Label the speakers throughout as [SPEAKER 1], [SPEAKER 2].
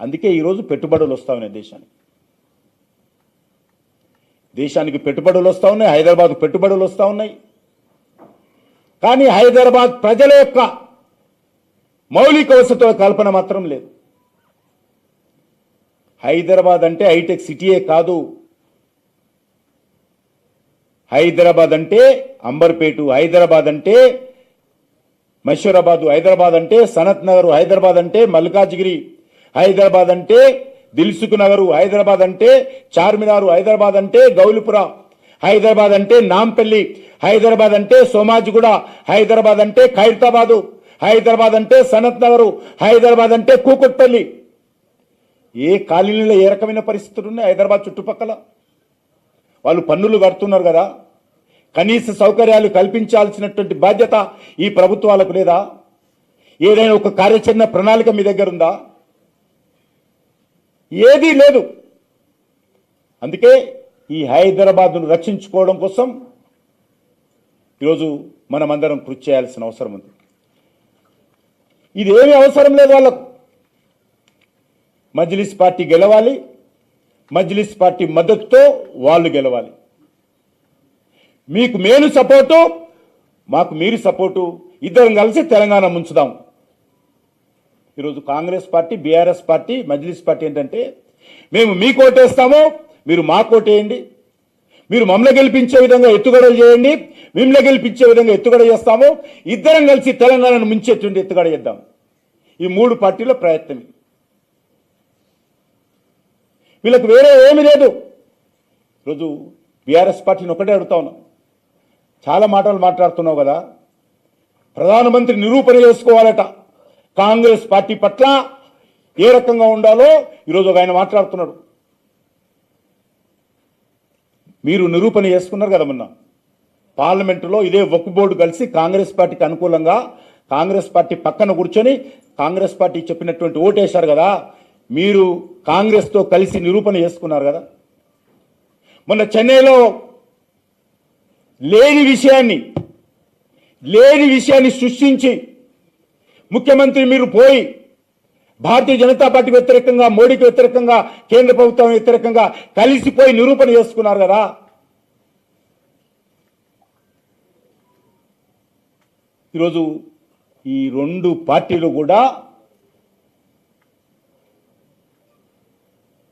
[SPEAKER 1] అందుకే ఈరోజు పెట్టుబడులు వస్తూ ఉన్నాయి దేశానికి. దేశానికి పెట్టుబడులు వస్తూ ఉన్నాయి హైదరాబాద్ పెట్టుబడులు వస్తూ ఉన్నాయి. కానీ హైదరాబాద్ ప్రజల యొక్క మౌలిక వసతుల కల్పన మాత్రం లేదు. హైదరాబాద్ అంటే హైటెక్ సిటీయే కాదు. హైదరాబాద్ అంటే అంబర్పేటు హైదరాబాద్ అంటే మషూరాబాదు హైదరాబాద్ అంటే సనత్ నగర్ హైదరాబాద్ అంటే మల్కాజ్గిరి. హైదరాబాద్ అంటే దిల్సుఖ్ నగరు హైదరాబాద్ అంటే చార్మినార్ హైదరాబాద్ అంటే గౌలిపుర. హైదరాబాద్ అంటే నాంపల్లి. హైదరాబాద్ అంటే సోమాజిగూడ. హైదరాబాద్ అంటే ఖైరతాబాదు. హైదరాబాద్ అంటే సనత్ నగరు. హైదరాబాద్ అంటే కూకుట్పల్లి. ఏ కాలనీలో ఏ రకమైన పరిస్థితులు ఉన్నాయి? హైదరాబాద్ చుట్టుపక్కల? వాళ్ళు పన్నులు కడుతున్నారు కదా. కనీస సౌకర్యాలు కల్పించాల్సినటువంటి బాధ్యత ఈ ప్రభుత్వాలకు లేదా? ఏదైనా ఒక కార్యాచరణ ప్రణాళిక మీ దగ్గర ఉందా? ఏదీ లేదు. అందుకే ఈ హైదరాబాద్ను రక్షించుకోవడం కోసం ఈరోజు మనమందరం కృషి చేయాల్సిన అవసరం ఉంది. ఇదేమీ అవసరం లేదు వాళ్ళకు. మజ్లిస్ పార్టీ గెలవాలి. మజ్లిస్ పార్టీ మద్దతుతో వాళ్ళు గెలవాలి. మీకు మేలు సపోర్టు మాకు మీరు సపోర్టు ఇద్దరం కలిసి తెలంగాణ ముంచుదాం. ఈరోజు Congress party BRS party Majlis party ఏంటంటే మేము మీకు ఓటేస్తాము మీరు మాకు ఓటేయండి మీరు మమ్మల్ని గెలిపించే విధంగా ఎత్తుగడలు చేయండి మిమ్మల్ని గెలిపించే విధంగా ఎత్తుగడ చేస్తాము ఇద్దరం కలిసి తెలంగాణను ముంచేటువంటి ఎత్తుగడ చేద్దాం. ఈ మూడు పార్టీల ప్రయత్నం వీళ్ళకి వేరే ఏమీ లేదు. ఈరోజు బీఆర్ఎస్ పార్టీని ఒకటే అడుగుతా ఉన్నాం. చాలా మాటలు మాట్లాడుతున్నావు కదా. ప్రధానమంత్రి నిరూపణ చేసుకోవాలట. కాంగ్రెస్ పార్టీ పట్ల ఏ రకంగా ఉండాలో ఈరోజు ఒక ఆయన మాట్లాడుతున్నాడు. మీరు నిరూపణ చేసుకున్నారు కదా మొన్న. పార్లమెంటులో ఇదే వక్ఫ్ బోర్డు కలిసి కాంగ్రెస్ పార్టీకి అనుకూలంగా కాంగ్రెస్ పార్టీ పక్కన కూర్చొని కాంగ్రెస్ పార్టీ చెప్పినటువంటి ఓటేశారు కదా. మీరు కాంగ్రెస్తో కలిసి నిరూపణ చేసుకున్నారు కదా. మొన్న చెన్నైలో లేని విషయాన్ని లేని విషయాన్ని సృష్టించి ముఖ్యమంత్రి మీరు పోయి భారతీయ జనతా పార్టీ వ్యతిరేకంగా మోడీకి వ్యతిరేకంగా కేంద్ర ప్రభుత్వం వ్యతిరేకంగా కలిసిపోయి నిరూపణ చేసుకున్నారు కదా. ఈరోజు ఈ రెండు పార్టీలు కూడా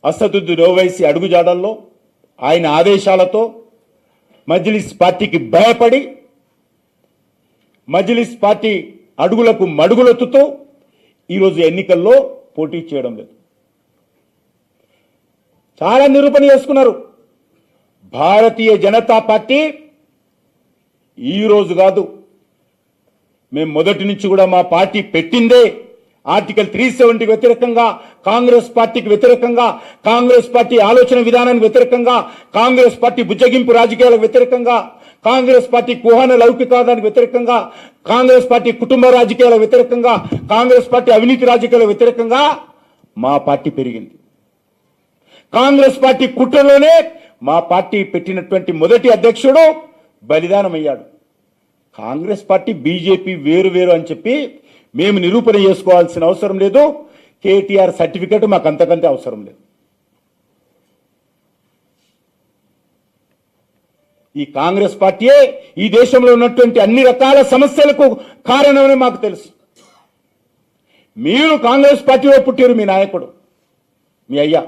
[SPEAKER 1] అసదుద్దీన్ ఓవైసీ అడుగుజాడల్లో ఆయన ఆదేశాలతో మజ్లిస్ పార్టీకి భయపడి మజ్లిస్ పార్టీ అడుగులకు మడుగులొత్తుతో ఈరోజు ఎన్నికల్లో పోటీ చేయడం లేదు. చాలా నిరూపణ చేసుకున్నారు భారతీయ జనతా పార్టీ ఈరోజు కాదు. మేము మొదటి నుంచి కూడా మా పార్టీ పెట్టిందే ఆర్టికల్ త్రీ సెవెంటీకి వ్యతిరేకంగా కాంగ్రెస్ పార్టీకి వ్యతిరేకంగా కాంగ్రెస్ పార్టీ ఆలోచన విధానానికి వ్యతిరేకంగా కాంగ్రెస్ పార్టీ బుజ్జగింపు రాజకీయాలకు వ్యతిరేకంగా కాంగ్రెస్ పార్టీ కుహాన లౌకికవాదానికి వ్యతిరేకంగా కాంగ్రెస్ పార్టీ కుటుంబ రాజకీయాల వ్యతిరేకంగా కాంగ్రెస్ పార్టీ అవినీతి రాజకీయాల వ్యతిరేకంగా మా పార్టీ పెరిగింది. కాంగ్రెస్ పార్టీ కుట్రలోనే మా పార్టీ పెట్టినటువంటి మొదటి అధ్యక్షుడు బలిదానమయ్యాడు. కాంగ్రెస్ పార్టీ బీజేపీ వేరు వేరు అని చెప్పి మేము నిరూపణ చేసుకోవాల్సిన అవసరం లేదు. కేటీఆర్ సర్టిఫికెట్ మాకు అంతకంతే అవసరం లేదు. ఈ కాంగ్రెస్ పార్టీయే ఈ దేశంలో ఉన్నటువంటి అన్ని రకాల సమస్యలకు కారణమని మాకు తెలుసు. మీరు కాంగ్రెస్ పార్టీలో పుట్టారు మీ నాయకుడు మీ అయ్యా.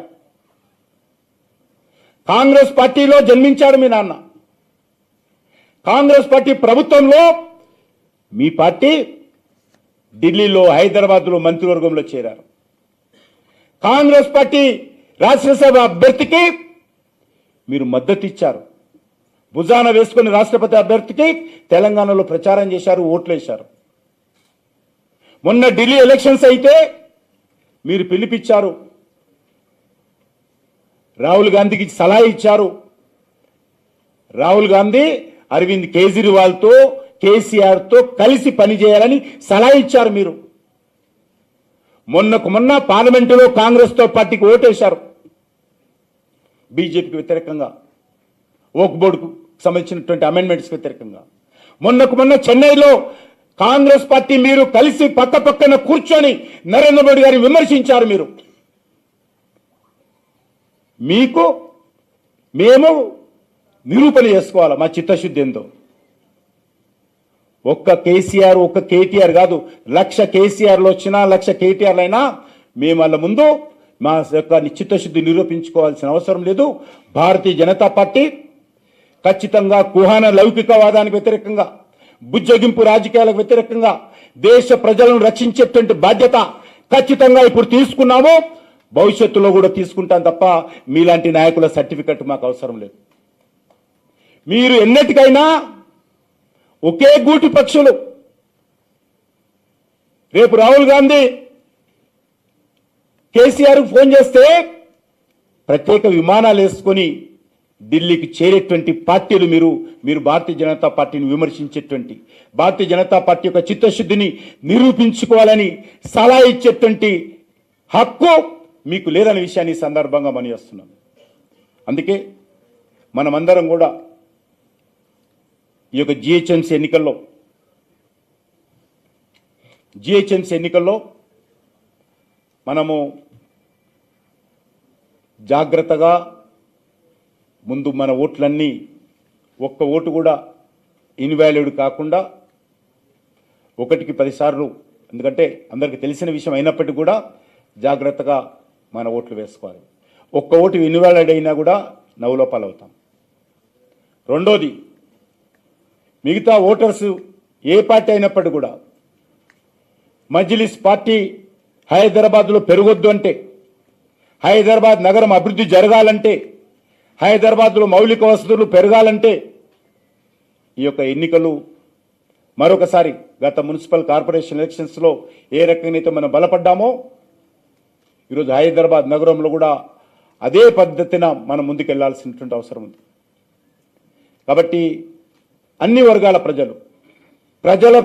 [SPEAKER 1] కాంగ్రెస్ పార్టీలో జన్మించాడు మీ నాన్న. కాంగ్రెస్ పార్టీ ప్రభుత్వంలో మీ పార్టీ ఢిల్లీలో హైదరాబాద్లో మంత్రివర్గంలో చేరారు. కాంగ్రెస్ పార్టీ రాజ్యసభ అభ్యర్థికి మీరు మద్దతు ఇచ్చారు. భుజాన వేసుకుని రాష్ట్రపతి అభ్యర్థికి తెలంగాణలో ప్రచారం చేశారు ఓట్లేశారు. మొన్న ఢిల్లీ ఎలక్షన్స్ అయితే మీరు పిలిపించారు. రాహుల్ గాంధీకి సలహా ఇచ్చారు. రాహుల్ గాంధీ అరవింద్ కేజ్రీవాల్తో కేసీఆర్తో కలిసి పనిచేయాలని సలహా ఇచ్చారు మీరు. మొన్నకు మొన్న పార్లమెంటులో కాంగ్రెస్తో పార్టీకి ఓటేశారు. బీజేపీకి వ్యతిరేకంగా. ఓక్ బోర్డుకు సంబంధించినటువంటి అమెండ్మెంట్స్ వ్యతిరేకంగా. మొన్నకు మొన్న చెన్నైలో కాంగ్రెస్ పార్టీ మీరు కలిసి పక్క పక్కన కూర్చొని నరేంద్ర మోడీ గారిని విమర్శించారు మీరు. మీకు మేము నిరూపణ చేసుకోవాలి మా చిత్తశుద్ధి ఏందో? ఒక్క కేసీఆర్ ఒక్క కేటీఆర్ కాదు లక్ష కేసీఆర్లు వచ్చినా లక్ష కేటీఆర్లు అయినా మేము వాళ్ళ ముందు మా యొక్క చిత్తశుద్ధి నిరూపించుకోవాల్సిన అవసరం లేదు. భారతీయ జనతా పార్టీ ఖచ్చితంగా కుహాన లౌకికవాదానికి వ్యతిరేకంగా బుజ్జగింపు రాజకీయాలకు వ్యతిరేకంగా దేశ ప్రజలను రక్షించేటువంటి బాధ్యత ఖచ్చితంగా ఇప్పుడు తీసుకున్నాము. భవిష్యత్తులో కూడా తీసుకుంటాం తప్ప మీలాంటి నాయకుల సర్టిఫికెట్ మాకు అవసరం లేదు. మీరు ఎన్నటికైనా ఒకే గూటి పక్షులు. రేపు రాహుల్ గాంధీ కేసీఆర్ ఫోన్ చేస్తే ప్రత్యేక విమానాలు వేసుకొని ఢిల్లీకి చేరేటువంటి పార్టీలు మీరు మీరు భారతీయ జనతా పార్టీని విమర్శించేటువంటి భారతీయ జనతా పార్టీ యొక్క చిత్తశుద్ధిని నిరూపించుకోవాలని సలహా ఇచ్చేటువంటి హక్కు మీకు లేదనే విషయాన్ని సందర్భంగా మనం చేస్తున్నాం. అందుకే మనమందరం కూడా ఈ యొక్క జిహెచ్ఎంసీ ఎన్నికల్లో జిహెచ్ఎంసీ ఎన్నికల్లో మనము జాగ్రత్తగా ముందు మన ఓట్లన్నీ ఒక్క ఓటు కూడా ఇన్వాల్యూడ్ కాకుండా ఒకటికి పదిసార్లు ఎందుకంటే అందరికీ తెలిసిన విషయం అయినప్పటికీ కూడా జాగ్రత్తగా మన ఓట్లు వేసుకోవాలి. ఒక్క ఓటు ఇన్వాలిడ్ అయినా కూడా నవ్వులోపాలు అవుతాం రెండోది మిగతా ఓటర్స్ ఏ పార్టీ అయినప్పటికీ కూడా మజ్లిస్ పార్టీ హైదరాబాద్లో పెరగొద్దు అంటే హైదరాబాద్ నగరం అభివృద్ధి జరగాలంటే హైదరాబాద్లో మౌలిక వసతులు పెరగాలంటే ఈ యొక్క ఎన్నికలు మరొకసారి గత మున్సిపల్ కార్పొరేషన్ ఎలక్షన్స్లో ఏ రకంగా అయితే మనం బలపడ్డామో ఈరోజు హైదరాబాద్ నగరంలో కూడా అదే పద్ధతిన మనం ముందుకెళ్ళాల్సినటువంటి అవసరం ఉంది. కాబట్టి అన్ని వర్గాల ప్రజలు ప్రజల